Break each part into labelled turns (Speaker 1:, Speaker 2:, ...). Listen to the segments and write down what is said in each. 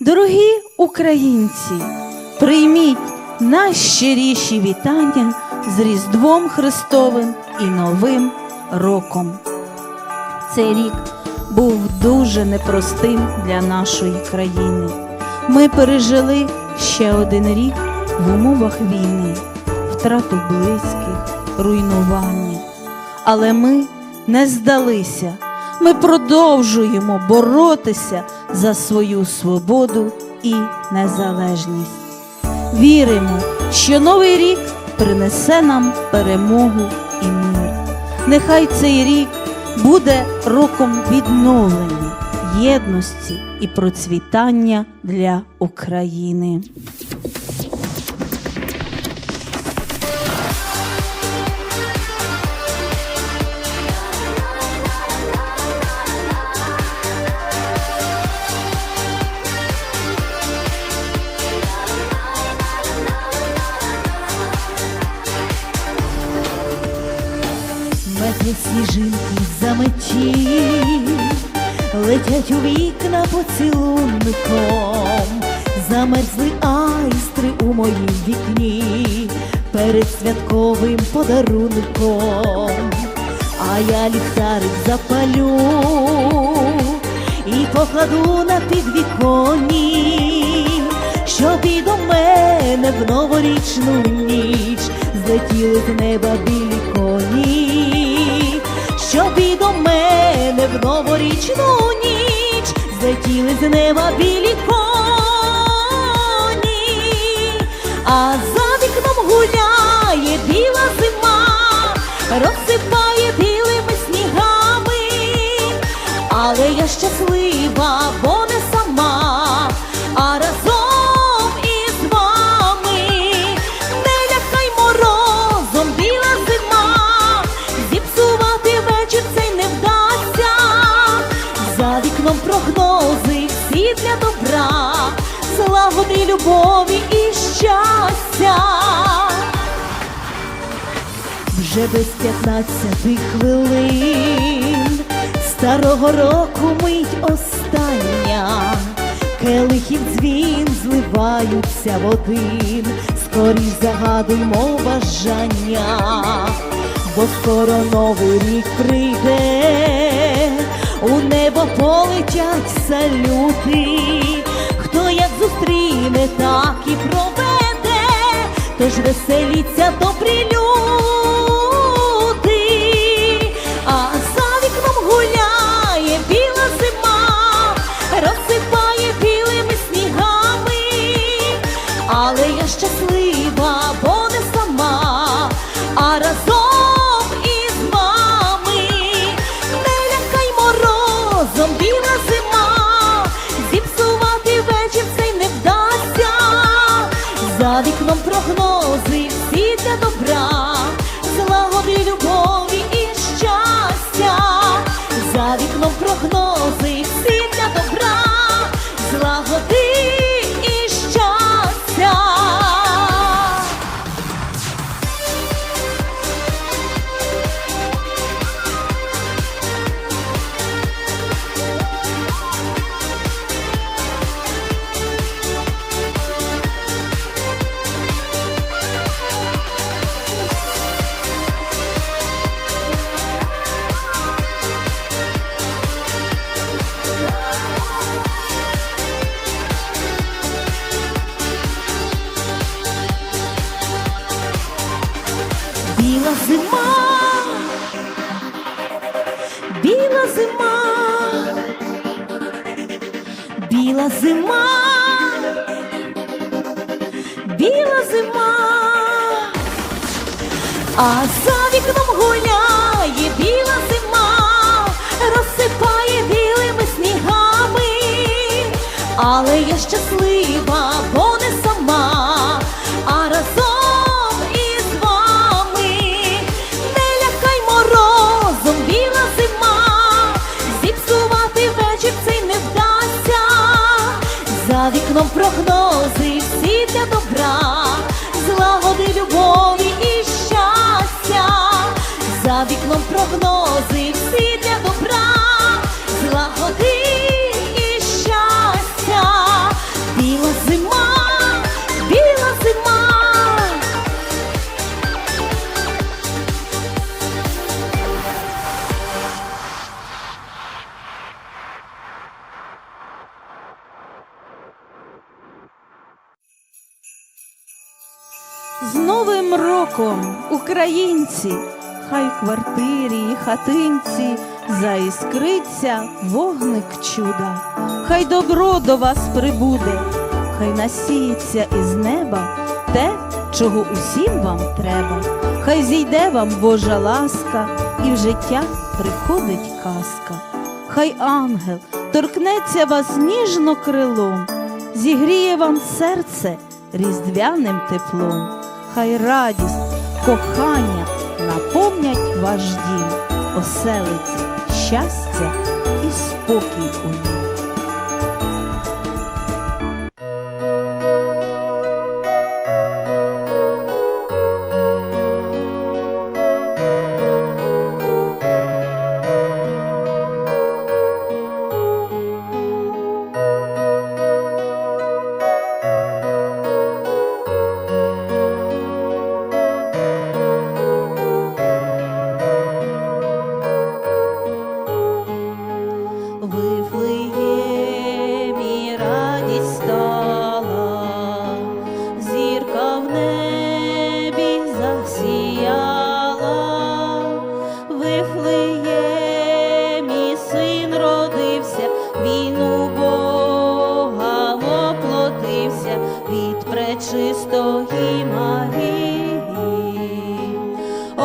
Speaker 1: Дорогі українці, прийміть найщиріші вітання з Різдвом Христовим і Новим роком. Цей рік був дуже непростим для нашої країни. Ми пережили ще один рік в умовах війни, втрату близьких, руйнування. Але ми не здалися. Ми продовжуємо боротися за свою свободу і незалежність. Віримо, що новий рік принесе нам перемогу і мир. Нехай цей рік буде роком відновлення, єдності і процвітання для України.
Speaker 2: Метрі сніжинки заметі, летять у вікна поцілунком, замерзли айстри у моїм вікні перед святковим подарунком, а я ліхтарик запалю і покладу на підвіконні, щоб і до мене в новорічну ніч злетіли з неба білі коні, щоб і до мене в новорічну ніч. Злетіли з неба білі коні, а за вікном гуляє біла зима, розсипає білими снігами, але я щаслива, бо злагоди, любові і щастя. Вже без п'ятнадцяти хвилин старого року мить остання, келихів дзвін зливаються в один, скоріш загадуймо бажання, бо скоро новий рік прийде, у небо полетять салюти, зустріне, так і проведе, тож веселіться добрі люди, зима, біла зима, біла зима, біла зима, а за вікном гуляє біла зима, розсипає білими снігами, але я щаслива, бо За вікном Роком, українці! Хай квартирі і хатинці заіскриться вогник чуда, хай добро до вас прибуде, хай насіється із неба те, чого усім вам треба, хай зійде вам Божа ласка, і в життя приходить казка. Хай ангел торкнеться вас ніжно крилом, зігріє вам серце різдвяним теплом, хай радість, кохання наповнять ваш дім, оселиться щастя і спокій у нім.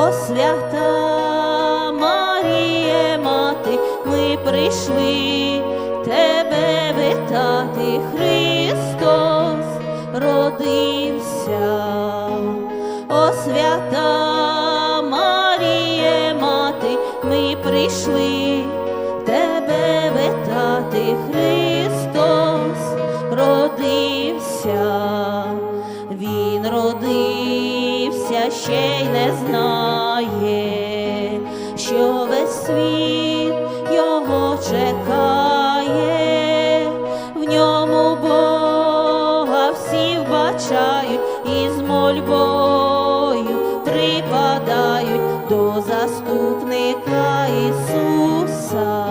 Speaker 2: О свята Маріє, мати, ми прийшли тебе вітати, Христос родився. О свята Маріє, мати, ми прийшли ще й не знає, що весь світ його чекає, в ньому Бога всі вбачають і з мольбою припадають до заступника Ісуса.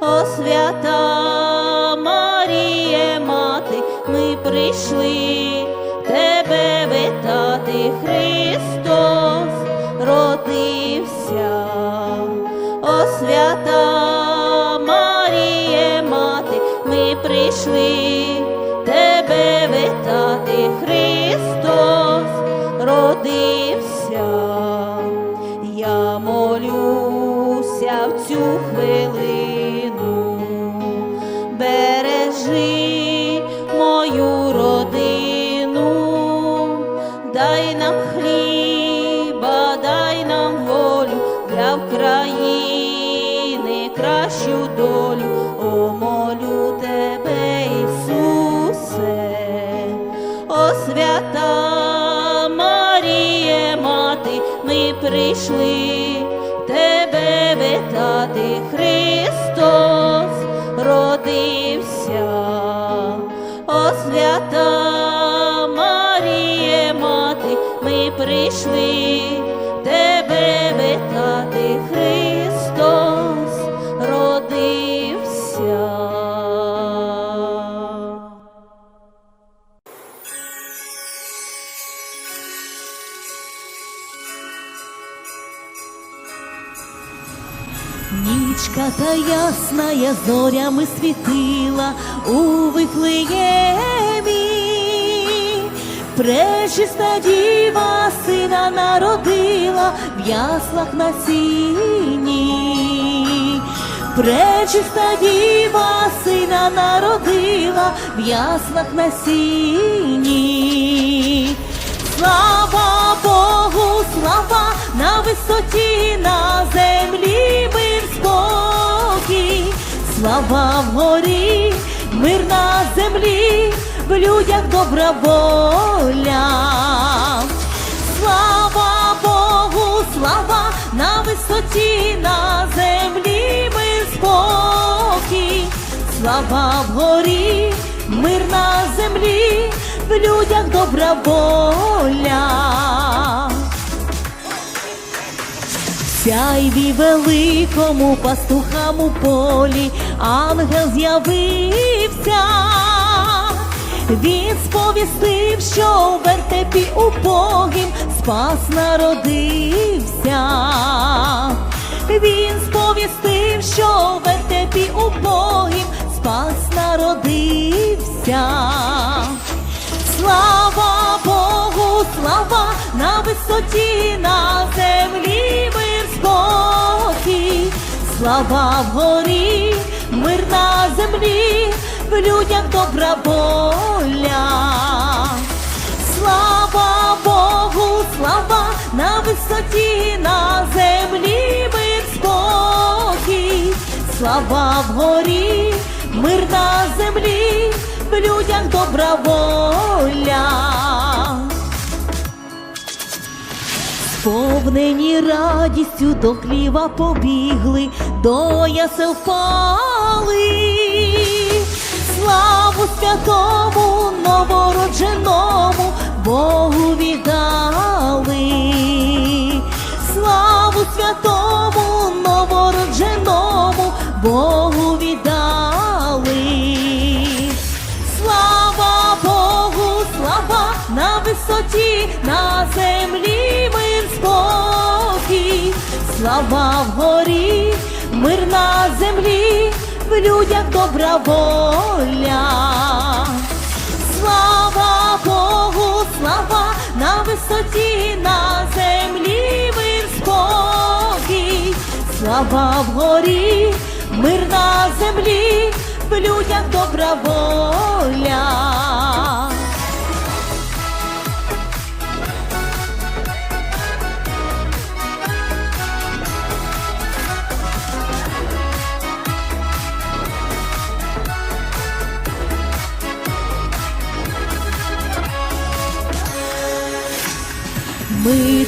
Speaker 2: О свята Маріє, мати, ми прийшли родився. О свята Маріє, мати, ми прийшли тебе витати, Христос родився. Свята Маріє, мати, ми прийшли тебе вітати, Христос родився, о свята Маріє, мати, ми прийшли
Speaker 3: Нічка та ясная зорями світила у Вифлеємі. Пречиста діва сина народила в яслах на сіні. Пречиста діва сина народила в яслах на сіні. Слава Богу, слава на висоті, на землі слава вгорі, мир на землі, в людях добра воля. Слава Богу, слава на висоті, на землі мир спокій, слава вгорі, мир на землі, в людях добра воля. Сяйві великому пастухам у полі ангел з'явився,
Speaker 2: Він сповістив, що в вертепі убогим спас народився. Він сповістив, що в вертепі убогим спас народився. Слава Богу, слава на висоті, на землі мир спокій, слава вгорі, мир на землі, в людях добра воля. Слава Богу, слава на висоті, на землі мир спокій, слава вгорі, мир на землі, в людях добра воля. Сповнені радістю до хліва побігли, до ясел впали. Славу святому новородженому Богу віддали. Славу святому слава вгорі, мир на землі, в людях добра воля. Слава Богу, слава на висоті, на землі мир спокій, слава вгорі, мир на землі, в людях добра воля.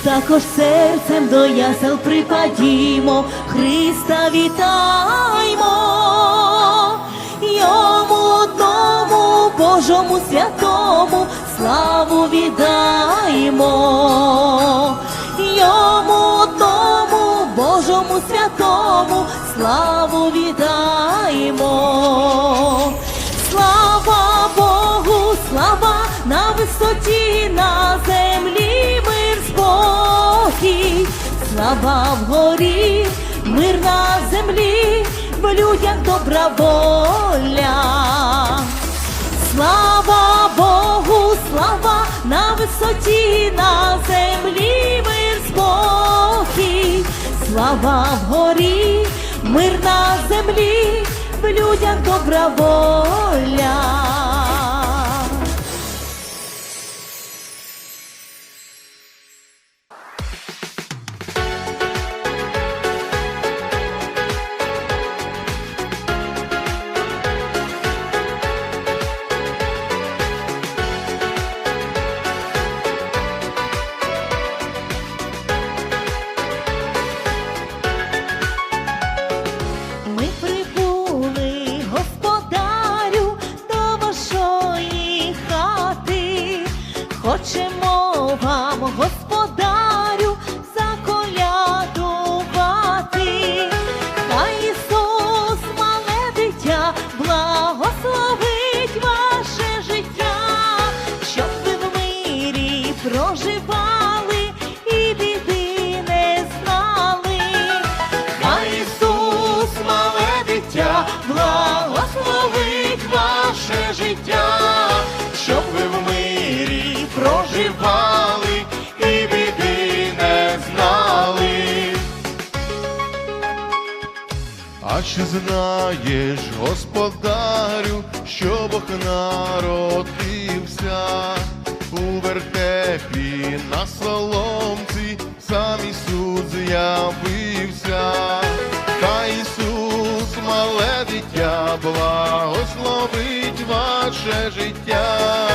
Speaker 2: Також серцем до ясел припадімо, Христа вітаймо, йому одному Божому святому славу віддаймо, вгорі, мир на землі, в людях добра воля. Слава Богу, слава на висоті, на землі мир спокій, слава вгорі, мир на землі, в людях добра воля. Хочемо вам, господарю, заколядувати. Хай Ісус, мале дитя, благословить ваше життя, щоб ви в мирі проживали і біди не знали. Хай Ісус, мале дитя, благословить ваше життя,
Speaker 4: чи знаєш, господарю, що Бог народився у вертепі на соломці, сам Ісус з'явився, та Ісус, мале дитя, благословить ваше життя,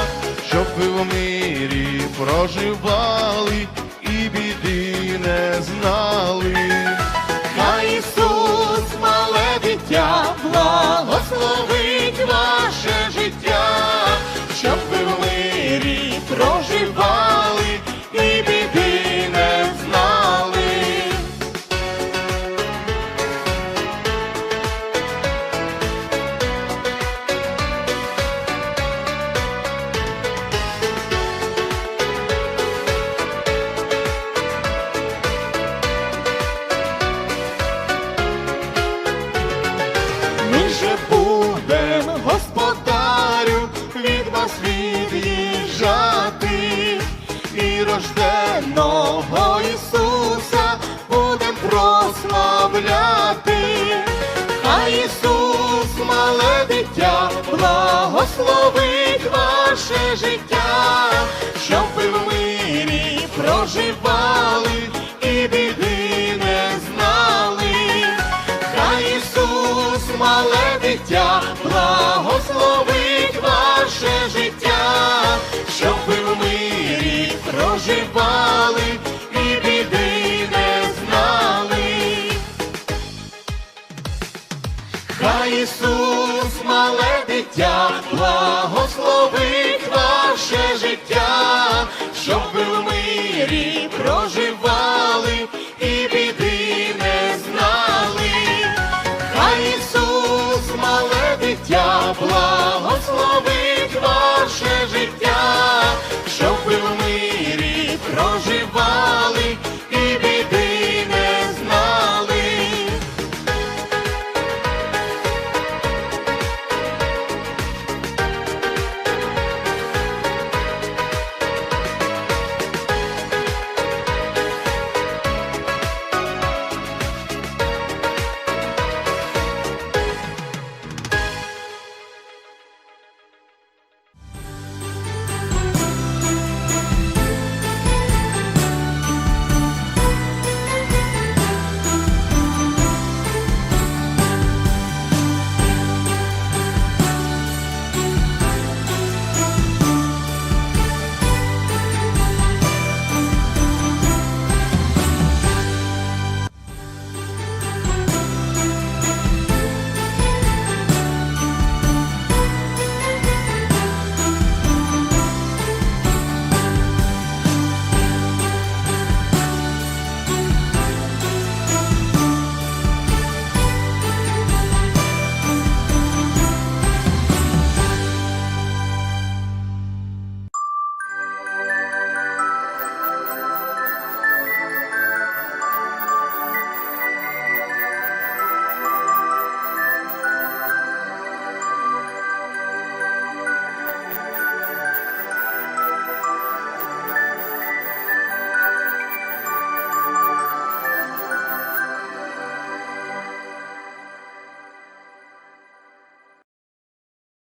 Speaker 4: щоб ви в мирі проживали і біди не знали.
Speaker 2: розмовляти, Хай Ісус, мале дитя, благословить ваше життя, щоб ви в мирі проживали і біди знали,
Speaker 5: Хай Ісус, мале дитя. благослови наше життя, щоб ми в мирі проживали і біди не знали. Ісус, мале дитя, благословить ваше життя.